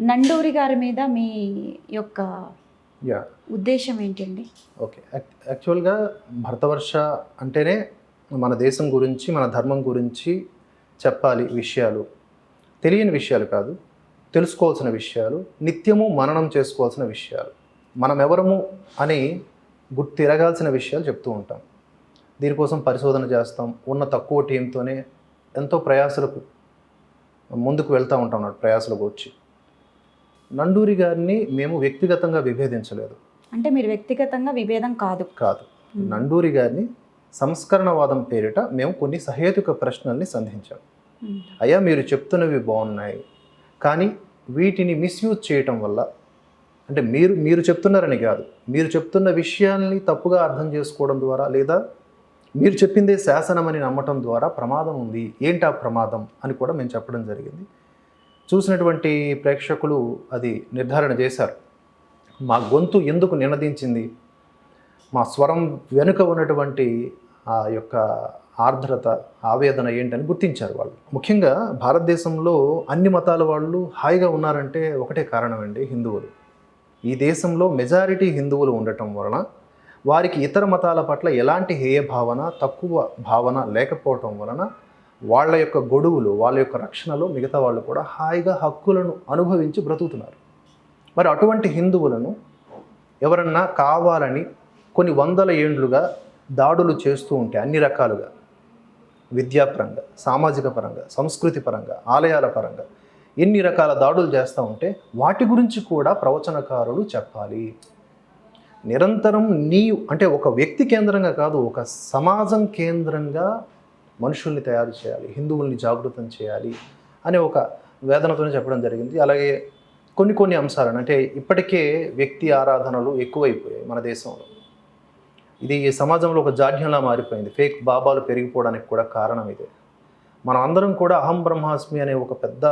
నండూరి గారి మీద మీ యొక్క యా ఉద్దేశం ఏంటండి? ఓకే యాక్- యాక్చువల్గా భరతవర్ష అంటేనే మన దేశం గురించి మన ధర్మం గురించి చెప్పాలి విషయాలు. తెలియని విషయాలు కాదు. తెలుసుకోవాల్సిన విషయాలు. నిత్యము మననం చేసుకోవాల్సిన విషయాలు. మనం ఎవరము అని గుర్తు తిరగాల్సిన విషయాలు చెప్తూ ఉంటాం. దీనికోసం పరిశోధన చేస్తాం. ఉన్న తక్కువ టీంతోనే ఎంతో ప్రయాసలకు ముందుకు వెళ్తూ ఉంటాం అన్నమాట ప్రయాసలకు వచ్చి. నండూరి గారిని మేము వ్యక్తిగతంగా విభేదించలేదు. అంటే మీరు వ్యక్తిగతంగా విభేదం కాదు. కాదు. నండూరి గారిని సంస్కరణవాదం పేరిట మేము కొన్ని సహేతుక ప్రశ్నల్ని సంధించాం. అయ్యా మీరు చెప్తున్నవి బాగున్నాయి. కానీ వీటిని మిస్యూజ్ చేయటం వల్ల అంటే మీరు మీరు చెప్తున్నారని కాదు మీరు చెప్తున్న విషయాల్ని తప్పుగా అర్థం చేసుకోవడం ద్వారా లేదా మీరు చెప్పిందే శాసనమని నమ్మటం ద్వారా ప్రమాదం ఉంది. ఏంటి ఆ ప్రమాదం అని కూడా మేము చెప్పడం జరిగింది. చూసినటువంటి ప్రేక్షకులు అది నిర్ధారణ చేశారు. మా గొంతు ఎందుకు నినదించింది? మా స్వరం వెనుక ఉన్నటువంటి ఆ యొక్క ఆర్ద్రత ఆవేదన ఏంటని గుర్తించారు వాళ్ళు. ముఖ్యంగా భారతదేశంలో అన్ని మతాల వాళ్ళు హాయిగా ఉన్నారంటే ఒకటే కారణం అండి హిందువులు. ఈ దేశంలో మెజారిటీ హిందువులు ఉండటం వలన వారికి ఇతర మతాల పట్ల ఎలాంటి హేయ భావన తక్కువ భావన లేకపోవటం వలన వాళ్ళ యొక్క గొడుగులు వాళ్ళ యొక్క రక్షణలో మిగతా వాళ్ళు కూడా హాయిగా హక్కులను అనుభవించి బ్రతుకుతున్నారు. మరి అటువంటి హిందువులను ఎవరన్నా కావాలని కొన్ని వందల ఏండ్లుగా దాడులు చేస్తూ ఉంటే అన్ని రకాలుగా విద్యాపరంగా సామాజిక పరంగా సంస్కృతి పరంగా ఆలయాల పరంగా ఎన్ని రకాల దాడులు చేస్తూ ఉంటే వాటి గురించి కూడా ప్రవచనకారులు చెప్పాలి. నిరంతరం నీ అంటే ఒక వ్యక్తి కేంద్రంగా కాదు ఒక సమాజం కేంద్రంగా మనుషుల్ని తయారు చేయాలి హిందువుల్ని జాగృతం చేయాలి అనే ఒక వేదనతోనే చెప్పడం జరిగింది. అలాగే కొన్ని కొన్ని అంశాలను అంటే ఇప్పటికే వ్యక్తి ఆరాధనలు ఎక్కువైపోయాయి మన దేశంలో. ఇది ఈ సమాజంలో ఒక జాడ్యంలా మారిపోయింది. ఫేక్ బాబాలు పెరిగిపోవడానికి కూడా కారణం ఇదే. మనం అందరం కూడా అహం బ్రహ్మాస్మి అనే ఒక పెద్ద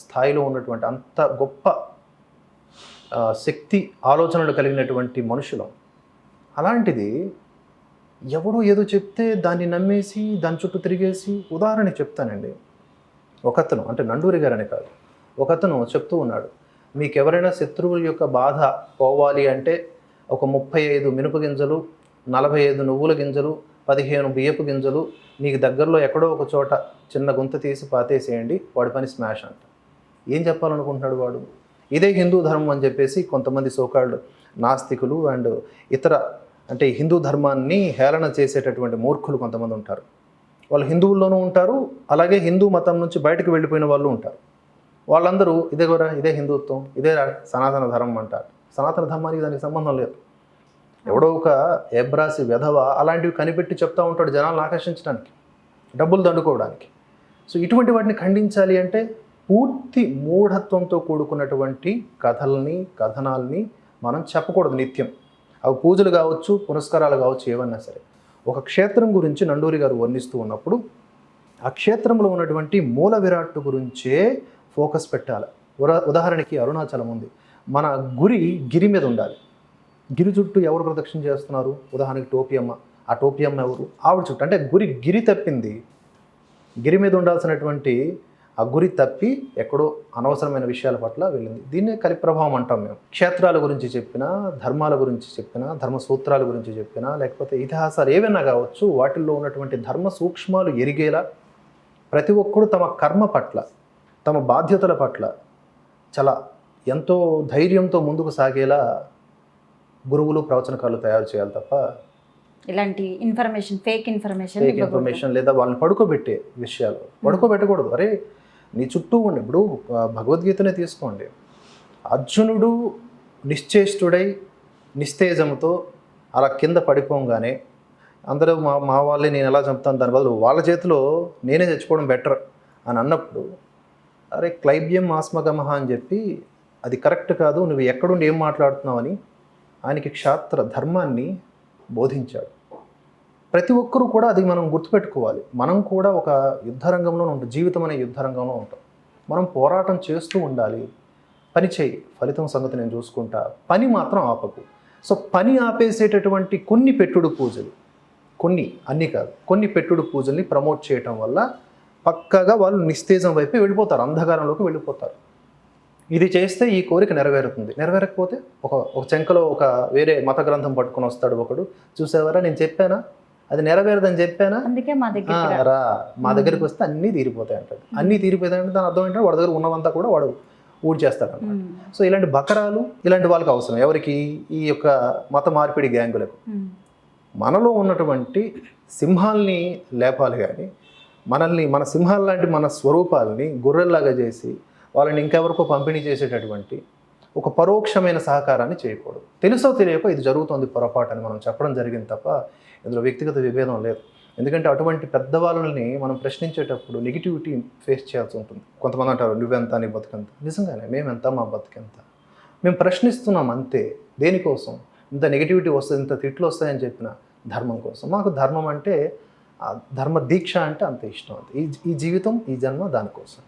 స్థాయిలో ఉన్నటువంటి అంత గొప్ప శక్తి ఆలోచనలు కలిగినటువంటి మనుషులం. అలాంటిది ఎవడో ఏదో చెప్తే దాన్ని నమ్మేసి దాని చుట్టూ తిరిగేసి ఉదాహరణ చెప్తానండి. ఒకతను అంటే నండూరి గారని కాదు. ఒకతను చెప్తూ ఉన్నాడు మీకు ఎవరైనా శత్రువుల యొక్క బాధ పోవాలి అంటే ఒక ముప్పై ఐదు మినప గింజలు నలభై ఐదు నువ్వుల గింజలు పదిహేను బియ్యపు గింజలు మీకు దగ్గరలో ఎక్కడో ఒక చోట చిన్న గుంత తీసి పాతేసేయండి వాడి పని స్మాష్ అంట. ఏం చెప్పాలనుకుంటున్నాడు వాడు? ఇదే హిందూ ధర్మం అని చెప్పేసి కొంతమంది సోకాళ్ళు నాస్తికులు అండ్ ఇతర అంటే హిందూ ధర్మాన్ని హేళన చేసేటటువంటి మూర్ఖులు కొంతమంది ఉంటారు. వాళ్ళు హిందువుల్లోనూ ఉంటారు అలాగే హిందూ మతం నుంచి బయటకు వెళ్ళిపోయిన వాళ్ళు ఉంటారు. వాళ్ళందరూ ఇదే కూడా ఇదే హిందుత్వం ఇదే సనాతన ధర్మం అంటారు. సనాతన ధర్మానికి దానికి సంబంధం లేదు. ఎవడో ఒక ఎబ్రాసి వెధవ అలాంటివి కనిపెట్టి చెప్తూ ఉంటాడు జనాలను ఆకర్షించడానికి డబ్బులు దండుకోవడానికి. సో ఇటువంటి వాటిని ఖండించాలి అంటే పూర్తి మూఢత్వంతో కూడుకున్నటువంటి కథల్ని కథనాల్ని మనం చెప్పకూడదు నిత్యం. అవి పూజలు కావచ్చు పురస్కారాలు కావచ్చు ఏవన్నా సరే. ఒక క్షేత్రం గురించి నండూరి గారు వర్ణిస్తూ ఉన్నప్పుడు ఆ క్షేత్రంలో ఉన్నటువంటి మూల విరాట్ గురించే ఫోకస్ పెట్టాలి. ఉదాహరణకి అరుణాచలం ఉంది. మన గురి గిరి మీద ఉండాలి. గిరి చుట్టూ ఎవరు ప్రదక్షిణ చేస్తున్నారు? ఉదాహరణకి టోపియమ్మ. ఆ టోపియమ్మ ఎవరు? ఆవిడ చుట్టూ అంటే గురి గిరి తప్పింది. గిరి మీద ఉండాల్సినటువంటి ఆ గురి తప్పి ఎక్కడో అనవసరమైన విషయాల పట్ల వెళ్ళింది. దీన్నే కలి ప్రభావం అంటాం మేము. క్షేత్రాల గురించి చెప్పినా ధర్మాల గురించి చెప్పినా ధర్మ సూత్రాల గురించి చెప్పినా లేకపోతే ఇతిహాసాలు ఏవైనా కావచ్చు వాటిల్లో ఉన్నటువంటి ధర్మ సూక్ష్మాలు ఎరిగేలా ప్రతి ఒక్కరు తమ కర్మ పట్ల తమ బాధ్యతల పట్ల చాలా ఎంతో ధైర్యంతో ముందుకు సాగేలా గురువులు ప్రవచనకాలు తయారు చేయాలి తప్ప ఇలాంటి information fake information fake information లేదా వాళ్ళని పడుకోబెట్టే విషయాలు. పడుకోబెట్టకూడదు. అరే నీ చుట్టూ ఉండే. ఇప్పుడు భగవద్గీతనే తీసుకోండి. అర్జునుడు నిశ్చేష్టుడై నిస్తేజంతో అలా కింద పడిపోగానే అందరూ మా మా వాళ్ళే నేను ఎలా చంపుతాను దాని బదులు వాళ్ళ చేతిలో నేనే చచ్చిపోవడం బెటర్ అని అన్నప్పుడు అరే క్లైబ్యం ఆస్మగమహ అని చెప్పి అది కరెక్ట్ కాదు నువ్వు ఎక్కడుండి ఏం మాట్లాడుతున్నావు అని ఆయనకి క్షాత్ర ధర్మాన్ని బోధించాడు. ప్రతి ఒక్కరూ కూడా అది మనం గుర్తుపెట్టుకోవాలి. మనం కూడా ఒక యుద్ధ రంగంలో ఉంటాం. జీవితం అనే యుద్ధ రంగంలో ఉంటాం. మనం పోరాటం చేస్తూ ఉండాలి. పని చేయి. ఫలితం సంగతి నేను చూసుకుంటా. పని మాత్రం ఆపకు. సో పని ఆపేసేటటువంటి కొన్ని పెట్టుడు పూజలు. కొన్ని అన్ని కాదు. కొన్ని పెట్టుడు పూజల్ని ప్రమోట్ చేయటం వల్ల పక్కగా వాళ్ళు నిస్తేజం వైపు వెళ్ళిపోతారు. అంధకారంలోకి వెళ్ళిపోతారు. ఇది చేస్తే ఈ కోరిక నెరవేరుతుంది. నెరవేరకపోతే ఒక ఒక చెంకలో ఒక వేరే మత గ్రంథం పట్టుకొని వస్తాడు ఒకడు. చూసేవారా? నేను చెప్పానా? అది నెరవేరదని చెప్పానా? అందుకే మా దగ్గర రా. మా దగ్గరికి వస్తే అన్నీ తీరిపోతాయి అంటాడు అన్నీ తీరిపోతాయి అంటే దాని అర్థం ఏంటంటే వాడి దగ్గర ఉన్నవంతా కూడా వాడు ఊడ్చేస్తాడు అన్నమాట సో ఇలాంటి బకరాలు ఇలాంటి వాళ్ళకి అవసరం. ఎవరికి? ఈ యొక్క మత మార్పిడి గ్యాంగులకు. మనలో ఉన్నటువంటి సింహాల్ని లేపాలి కానీ మనల్ని మన సింహాల లాంటి మన స్వరూపాలని గొర్రెల్లాగా చేసి వాళ్ళని ఇంకెవరికో పంపిణీ చేసేటటువంటి ఒక పరోక్షమైన సహకారాన్ని చేయకూడదు. తెలుసో తెలియకో ఇది జరుగుతోంది పొరపాటు అని మనం చెప్పడం జరిగింది తప్ప ఇందులో వ్యక్తిగత విభేదం లేదు. ఎందుకంటే అటువంటి పెద్దవాళ్ళని మనం ప్రశ్నించేటప్పుడు నెగిటివిటీ ఫేస్ చేయాల్సి ఉంటుంది. కొంతమంది అంటారు నువ్వెంత నీ బతుకెంత? నిజంగానే మేమెంత మా బతుకెంత? మేము ప్రశ్నిస్తున్నాం అంతే. దేనికోసం? ఇంత నెగిటివిటీ వస్తుంది ఇంత తిట్లు వస్తాయని చెప్పిన ధర్మం కోసం. మాకు ధర్మం అంటే ధర్మ దీక్ష అంటే అంత ఇష్టం అది. ఈ ఈ జీవితం ఈ జన్మ దానికోసం.